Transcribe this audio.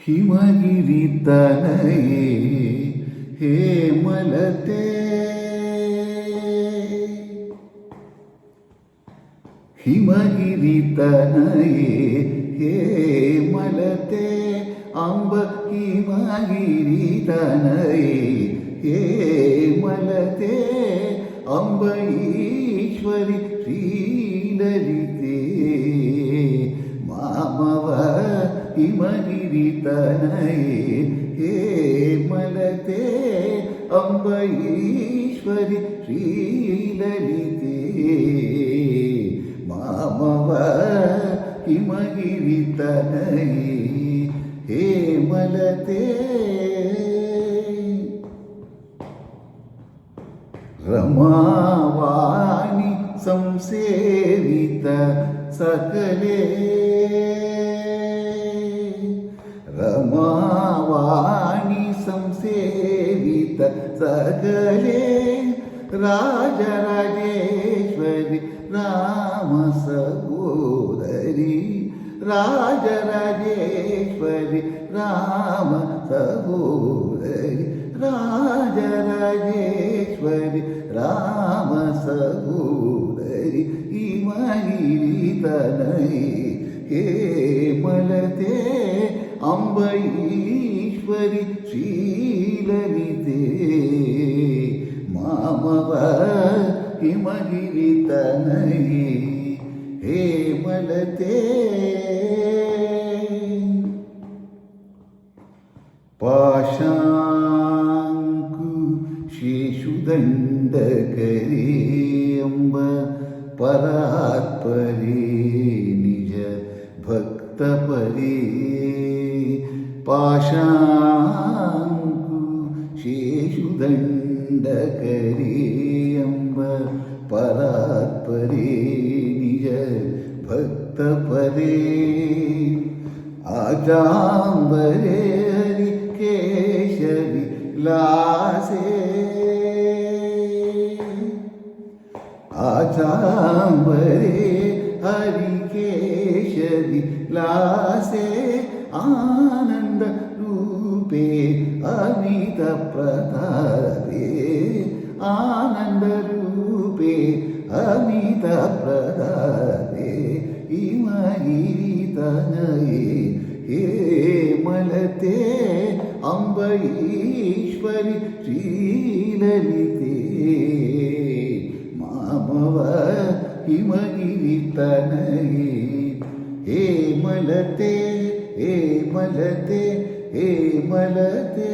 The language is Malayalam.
ഹിമഗിരി തനയേ ഹേമലത്തെ ഹിമഗിരി തനയേ ഹേമലത്തെ അമ്പ ഹിമഗിരി തനയേ தனையே ஹேமலதே அம்பைஸ்வரி ஸ்ரீலலிதே. மாமவ இமகிரி தனையே ஹேமலதே रमावाणि संसेवित सकले रमावाणी संसेवित सकले राजराजेश्वरि राज राजराजेश्वरि राम सहोदरि राजराजेश्वरि राम सहोदरि इमयि तनये हे मलते അംബൈശ്വരി ശീലവിതേ മാമവ ഹിമഗിരി തനയേ ഹേമലതേ പാശാങ്കു ശേഷുദണ്ഡകരേ അംബ പരാത്പരേ നിജ ഭക്തപരേ പാശാങ്കു ശേഷുദണ്ഡകരീയംബ പരാത്പരേ നിജ ഭക്തപരേ. അജാംബരേ കേശവി ലാസേ. അജാംബരേ ഹരികേശവി ലാസേ. ആ അമിത പ്രതാപേ ആനന്ദരൂപേ അമിത പ്രതാപേ ഇമയിരിതനയേ ഹേ മലത്തെ അംബരീശ്വരി ശ്രീലലിതേ മാമവ ഹിമഗിരിതനയേ ഹേ മലത്തെ ഹേ മലത്തെ ഹേ മലതേ.